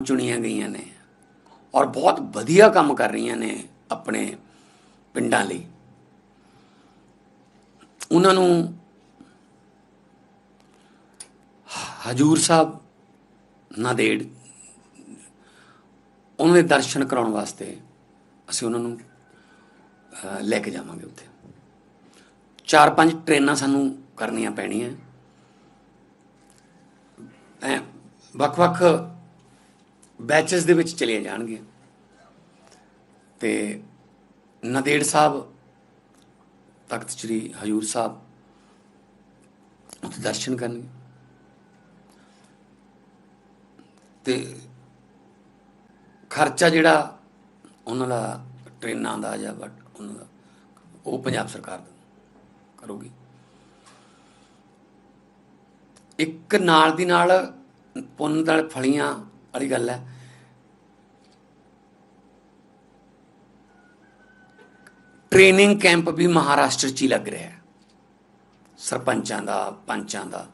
ਚੁਣੀਆਂ ਗਈਆਂ ਨੇ ਔਰ ਬਹੁਤ ਵਧੀਆ ਕੰਮ ਕਰ ਰਹੀਆਂ ਨੇ ਆਪਣੇ ਪਿੰਡਾਂ ਲਈ। ਉਹਨਾਂ ਨੂੰ ਹਜੂਰ ਸਾਹਿਬ ਨਾਦੇੜ ਉਹਨਾਂ ਦੇ ਦਰਸ਼ਨ ਕਰਾਉਣ ਵਾਸਤੇ ਅਸੀਂ ਉਹਨਾਂ ਨੂੰ ਲੈ ਕੇ ਜਾਵਾਂਗੇ ਉੱਥੇ। ਚਾਰ ਪੰਜ ਟ੍ਰੇਨਾਂ ਸਾਨੂੰ ਕਰਨੀਆਂ ਪੈਣੀਆਂ। ਵੱਖ-ਵੱਖ ਬੈਚਸ ਦੇ ਵਿੱਚ ਚਲੀਆਂ ਜਾਣਗੀਆਂ। ਤੇ ਨਦੇੜ ਸਾਹਿਬ, ਤਖਤ ਸ੍ਰੀ ਹਜੂਰ ਸਾਹਿਬ ਉੱਥੇ ਦਰਸ਼ਨ ਕਰਨਗੇ। ਤੇ ਖਰਚਾ ਜਿਹੜਾ ਉਹਨਾਂ ਦਾ ਟ੍ਰੇਨਾਂ ਦਾ ਜਾਂ ਵਟ ਉਹਨਾਂ ਦਾ, ਉਹ ਪੰਜਾਬ ਸਰਕਾਰ ਕਰੂਗੀ। ਇੱਕ ਨਾਲ ਦੀ ਨਾਲ ਪੁੰਨ ਨਾਲ ਫਲੀਆਂ ਵਾਲੀ ਗੱਲ ਹੈ। ਟ੍ਰੇਨਿੰਗ ਕੈਂਪ ਵੀ ਮਹਾਰਾਸ਼ਟਰ 'ਚ ਹੀ ਲੱਗ ਰਿਹਾ ਹੈ। ਸਰਪੰਚਾਂ ਦਾ, ਪੰਚਾਂ ਦਾ।